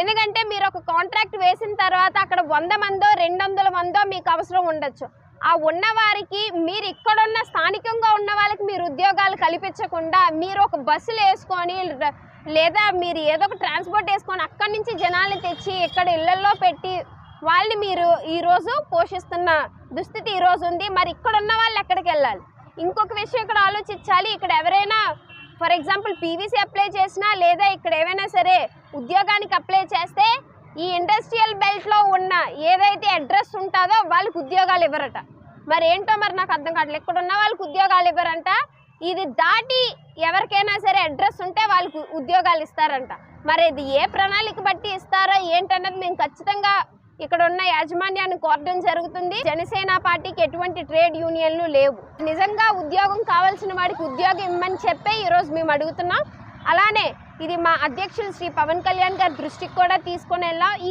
ఎందుకంటే మీరు ఒక కాంట్రాక్ట్ వేసిన తర్వాత అక్కడ వంద మందో రెండు వందల మందో మీకు అవసరం ఉండొచ్చు. ఆ ఉన్నవారికి మీరు ఇక్కడున్న స్థానికంగా ఉన్న వాళ్ళకి మీరు ఉద్యోగాలు కల్పించకుండా మీరు ఒక బస్సులు వేసుకొని లేదా మీరు ఏదో ఒక ట్రాన్స్పోర్ట్ వేసుకొని అక్కడి నుంచి జనాల్ని తెచ్చి ఇక్కడ ఇళ్ళలో పెట్టి వాళ్ళని మీరు ఈరోజు పోషిస్తున్న దుస్థితి ఈరోజు ఉంది. మరి ఇక్కడ ఉన్న వాళ్ళు ఎక్కడికి వెళ్ళాలి? ఇంకొక విషయం ఇక్కడ ఆలోచించాలి. ఇక్కడ ఎవరైనా ఫర్ ఎగ్జాంపుల్ పీవీసీ అప్లై చేసినా లేదా ఇక్కడ ఏమైనా సరే ఉద్యోగానికి అప్లై చేస్తే ఈ ఇండస్ట్రియల్ బెల్ట్లో ఉన్న ఏదైతే అడ్రస్ ఉంటుందో వాళ్ళకి ఉద్యోగాలు ఇవ్వరట. మరి ఏంటో మరి నాకు అర్థం కావట్లేదు. ఇక్కడ ఉన్న వాళ్ళకి ఉద్యోగాలు ఇవ్వరంట. ఇది దాటి ఎవరికైనా సరే అడ్రస్ ఉంటే వాళ్ళకి ఉద్యోగాలు ఇస్తారంట. మరి ఇది ఏ ప్రణాళిక బట్టి ఇస్తారో ఏంటన్నది మేము ఖచ్చితంగా ఇక్కడ ఉన్న యాజమాన్యాన్ని కోరడం జరుగుతుంది. జనసేన పార్టీకి ఎటువంటి ట్రేడ్ యూనియన్లు లేవు. నిజంగా ఉద్యోగం కావాల్సిన వాడికి ఉద్యోగం ఇమ్మని చెప్పే ఈరోజు మేము అడుగుతున్నాం. అలానే ఇది మా అధ్యక్షులు శ్రీ పవన్ కళ్యాణ్ గారి దృష్టికి కూడా తీసుకొని వెళ్ళాం ఈ